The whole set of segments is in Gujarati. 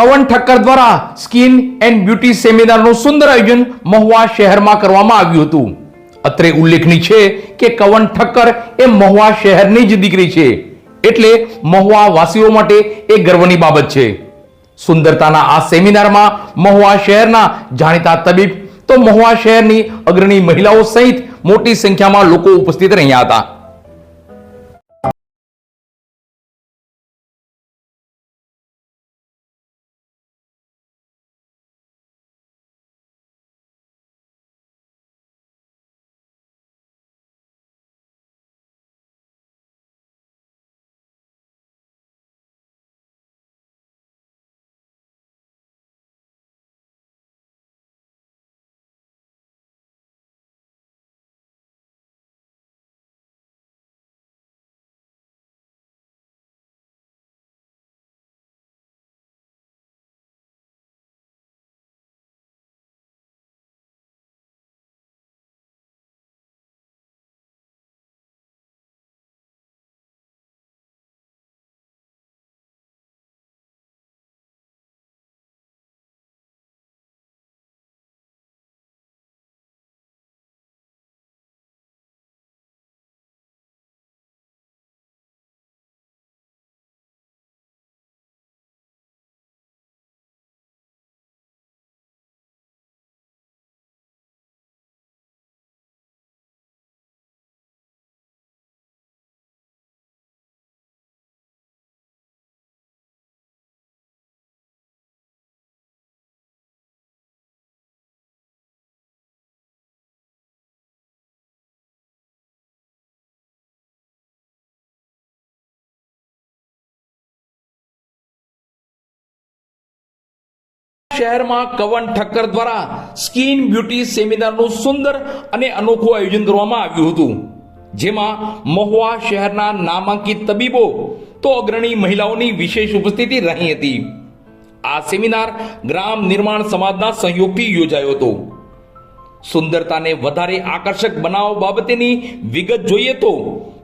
કવન ઠક્કર દ્વારા સ્કિન એન્ડ બ્યુટી સેમિનારનું સુંદર આયોજન મહુવા શહેરમાં કરવામાં આવ્યું હતું. અત્રે ઉલ્લેખનીય છે કે કવન ઠક્કર એ મહુવા શહેરની જ દીકરી છે. એટલે મહુવા વાસીઓ માટે એ ગર્વની બાબત છે. સુંદરતાના આ સેમિનારમાં મહુવા શહેરના જાણીતા તબીબ તો મહુવા શહેરની અગ્રણી મહિલાઓ સહિત મોટી સંખ્યામાં લોકો ઉપસ્થિત રહ્યા હતા. શહેરમાં કવન ઠક્કર દ્વારા સ્કિન બ્યુટી સેમિનારનું સુંદર અને અનોખું આયોજન કરવામાં આવ્યું હતું. જેમાં મહુવા શહેરના નામાંકિત તબીબો તો અગ્રણી મહિલાઓની વિશેષ ઉપસ્થિતિ રહી હતી. આ સેમિનાર ગ્રામ નિર્માણ સમાજના સહયોગથી યોજાયો હતો. સુંદરતાને વધારે આકર્ષક બનાવવા બાબતેની વિગત જોઈએ તો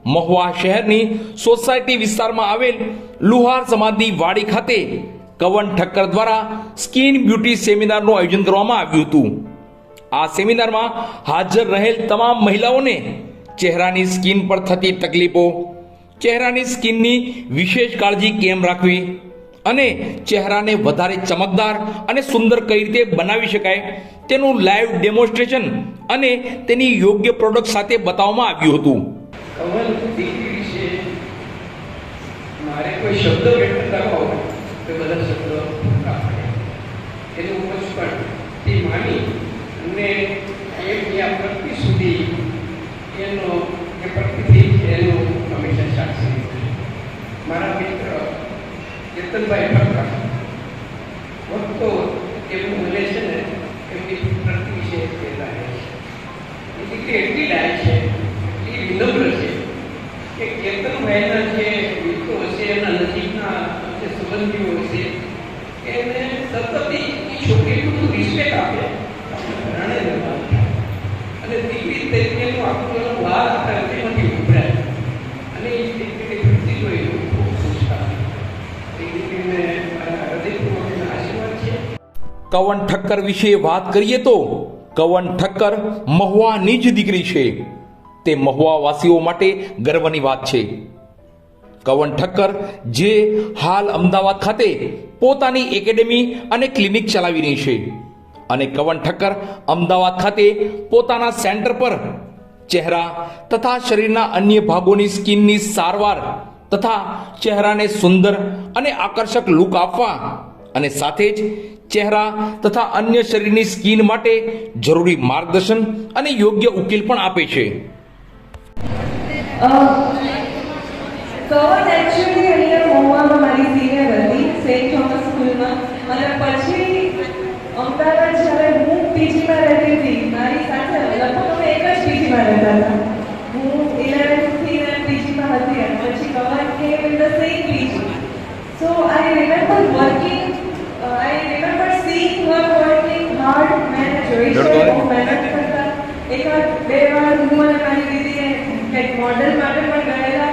મહુવા શહેરની સોસાયટી વિસ્તારમાં આવેલ લુહાર સમાજની વાડી ખાતે કવન ઠક્કર દ્વારા સ્કિન બ્યુટી સેમિનારનું આયોજન કરવામાં આવ્યું હતું. આ સેમિનારમાં હાજર રહેલ તમામ મહિલાઓને ચહેરાની સ્કિન પર થતી તકલીફો, ચહેરાની સ્કિનની વિશેષ કાળજી કેમ રાખવી અને ચહેરાને વધારે ચમકદાર અને સુંદર કઈ રીતે બનાવી શકાય તેનું લાઈવ ડેમોન્સ્ટ્રેશન અને તેની યોગ્ય પ્રોડક્ટ સાથે બતાવવામાં આવ્યું હતું. મારે કોઈ શબ્દ વ્યક્ત કરવો હોય તો એ બધા શબ્દો પૂરતા પડે એનું બચપણ તે માની અને એમની આ પ્રકૃતિ સુધી એનો એ પ્રકૃતિ એનું હંમેશા સાક્ષી મારા મિત્ર કેતનભાઈ ઠક્કર વખતો એમનું મને છે ને એમની પ્રકૃતિ વિશે કહેતા રહે છે. એ દીકરી એટલી લાય છે, એટલી વિનમ્ર છે કે કેતનભાઈના જે મિત્રો હશે, એના નજીકના જે સંબંધીઓ હશે, એને સતત એ એ છોકરીનું બધું રિસ્પેક્ટ આપે આપણે ઘરાણે રહેવાનું થાય. અને દીકરી તરીકેનું કવન ઠક્કર વિશે વાત કરીએ તો કવન ઠક્કર મહુવાની જ દીકરી છે. તે મહુવાવાસીઓ માટે ગર્વની વાત છે. કવન ઠક્કર જે હાલ અમદાવાદ ખાતે પોતાની એકેડેમી અને ક્લિનિક ચલાવી રહી છે. અને કવન ઠક્કર અમદાવાદ ખાતે પોતાના સેન્ટર પર ચહેરા તથા શરીરના અન્ય ભાગોની સ્કિનની સારવાર તથા ચહેરાને સુંદર અને આકર્ષક લુક આપવા અને સાથે જ ચહેરા તથા અન્ય શરીરની સ્કિન માટે જરૂરી માર્ગદર્શન અને યોગ્ય ઉકેલ પણ આપે છે. અમદાવાદ જ્યારે હું પીજીમાં રહેતી હતી, મારી માં રહેતા હતા હું ઇલેવન્થથી અને પીજીમાં હતી અને પછી Kamar came in the same PG so I remember working I remember seeing her working hard મેં જોઈ છે હું મહેનત કરતા એકાદ બે વાર હું અને મારી દીદીએ કંઈક મોડલ માટે પણ ગયેલા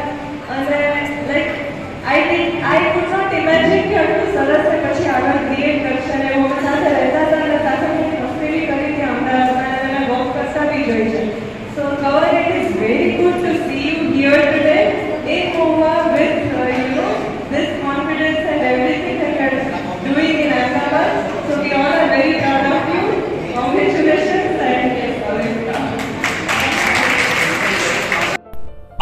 અને like I think I could not imagine કે આટલું સરસ છે પછી આગળ ક્રિએટ કરશે અને હું સાથે રહેતા હતા અને સાથે મેં મસ્તી કરી ત્યાં અમદાવાદમાં અને મેં વર્ક કરતા બી જોઈ છે uh.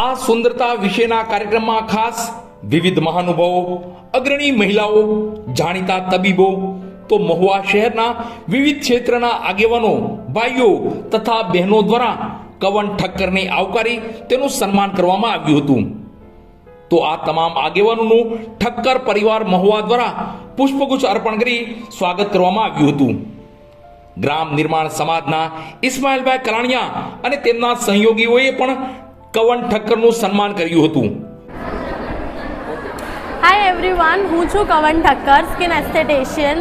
આ સુંદરતા વિશેના કાર્યક્રમમાં ખાસ વિવિધ મહાનુભાવો અગ્રણી મહિલાઓ જાણીતા તબીબો તો મહુવા શહેરના વિવિધ ક્ષેત્રના આગેવાનો ભાઈઓ તથા બહેનો દ્વારા કવન ઠક્કરને આવકારી તેનું સન્માન કરવામાં આવ્યું હતું. તો આ તમામ આગેવાનોનું ઠક્કર પરિવાર મહુવા દ્વારા પુષ્પગુચ્છ અર્પણ કરી સ્વાગત કરવામાં આવ્યું હતું. ગ્રામ નિર્માણ સમાજના ઇસ્માઇલભાઈ કલાણિયા અને તેમના સહયોગીઓએ પણ કવન ઠક્કરનું સન્માન કર્યું હતું. હાય એવરીવન હું છું કવન ઠક્કર સ્કિન એસ્થેટેશિયન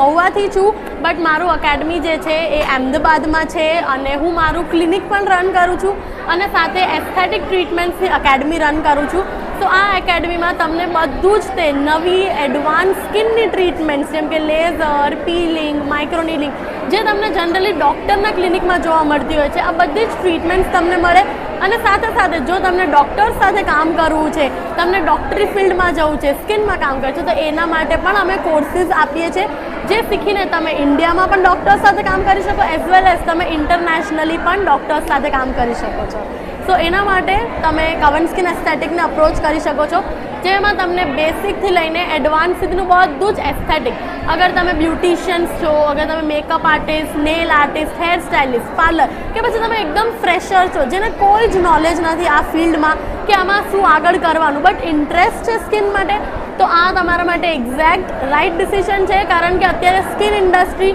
મહુવાથી છું બટ મારું એકેડમી જે છે એ અમદાવાદમાં છે અને હું મારું ક્લિનિક પણ રન કરું છું અને સાથે એસ્થેટિક ટ્રીટમેન્ટ્સની એકેડમી રન કરું છું. તો આ એકેડમીમાં તમને બધું જ તે નવી એડવાન્સ સ્કિનની ટ્રીટમેન્ટ્સ જેમ કે લેઝર પીલિંગ માઇક્રોનીલિંગ જે તમને જનરલી ડૉક્ટરના ક્લિનિકમાં જોવા મળતી હોય છે, આ બધી જ ટ્રીટમેન્ટ્સ તમને મળે. અને સાથે સાથે જો તમને ડૉક્ટર્સ સાથે કામ કરવું છે, તમને ડૉક્ટરી ફિલ્ડમાં જવું છે સ્કિનમાં કામ કરવું છે, તો એના માટે પણ અમે કોર્સીસ આપીએ છીએ, જે શીખીને તમે ઇન્ડિયામાં પણ ડૉક્ટર્સ સાથે કામ કરી શકો એઝ વેલ એઝ તમે ઇન્ટરનેશનલી પણ ડૉક્ટર્સ સાથે કામ કરી શકો છો. સો એના માટે તમે કવન સ્કિન એસ્થેટિકને અપ્રોચ કરી શકો છો, જેમાં તમને બેસિકથી લઈને એડવાન્સ સુધીનું બધું જ એસ્થેટિક અગર તમે બ્યુટિશિયન્સ છો, અગર તમે makeup artist nail artist hair stylist parlour કે પછી તમે એકદમ ફ્રેશર છો, જેને કોઈ જ નોલેજ નથી આ ફિલ્ડમાં કે આમાં શું આગળ કરવાનું. બટ ઇન્ટરેસ્ટ છે સ્કિન માટે, તો આ તમારા માટે એક્ઝેક્ટ રાઇટ ડિસિઝન છે, કારણ કે અત્યારે સ્કિન ઇન્ડસ્ટ્રી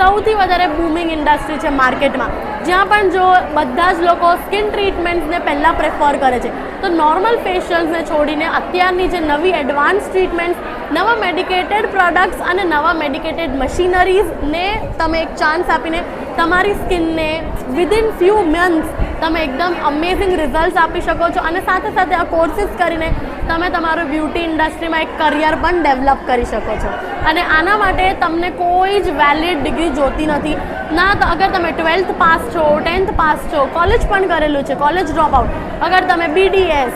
સૌથી વધારે બૂમિંગ ઇન્ડસ્ટ્રી છે માર્કેટમાં જ્યાં પણ જો બધા જ લોકો સ્કિન ટ્રીટમેન્ટ્સને પહેલાં પ્રેફર કરે છે, તો નોર્મલ ફેશિયલ્સને છોડીને અત્યારની જે નવી એડવાન્સ ટ્રીટમેન્ટ્સ નવા મેડિકેટેડ પ્રોડક્ટ્સ અને નવા મેડિકેટેડ મશીનરીઝને તમે એક ચાન્સ આપીને તમારી સ્કિનને વિધિન ફ્યુ મંથ્સ તમે એકદમ અમેઝિંગ રિઝલ્ટ આપી શકો છો. અને સાથે સાથે આ કોર્સીસ કરીને તમે તમારું બ્યુટી ઇન્ડસ્ટ્રીમાં એક કરિયર પણ ડેવલપ કરી શકો છો. અને આના માટે તમને કોઈ જ વેલિડ ડિગ્રી જોતી નથી. ના તો અગર તમે ટ્વેલ્થ પાસ છો ટેન્થ પાસ છો કોલેજ પણ કરેલું છે કોલેજ ડ્રોપ આઉટ અગર તમે બીડીએસ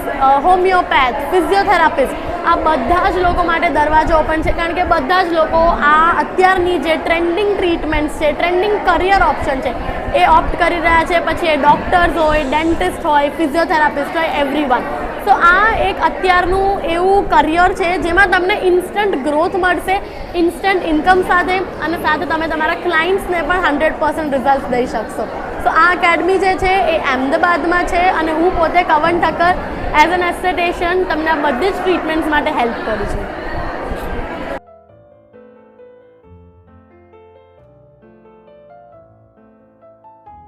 હોમિયોપેથ ફિઝિયોથેરાપિસ્ટ આ બધા જ લોકો માટે દરવાજો ઓપન છે. કારણ કે બધા જ લોકો આ અત્યારની જે ટ્રેન્ડિંગ ટ્રીટમેન્ટ્સ છે ટ્રેન્ડિંગ કરિયર ઓપ્શન છે, એ ઓપ્ટ કરી રહ્યા છે. પછી એ ડૉક્ટર્સ હોય ડેન્ટિસ્ટ હોય ફિઝિયોથેરાપિસ્ટ હોય એવરી તો આ એક અત્યારનું એવું કરિયર છે જેમાં તમને ઇન્સ્ટન્ટ ગ્રોથ મળશે ઇન્સ્ટન્ટ ઇન્કમ સાથે અને સાથે તમે તમારા ક્લાયન્ટ્સને પણ હંડ્રેડ પર્સન્ટ રિઝલ્ટ દઈ શકશો. તો આ એકેડમી જે છે, એ અમદાવાદમાં છે અને હું પોતે Kavan Thakkar as an aesthetician તમને આ બધી જ ટ્રીટમેન્ટ્સ માટે હેલ્પ કરું છું.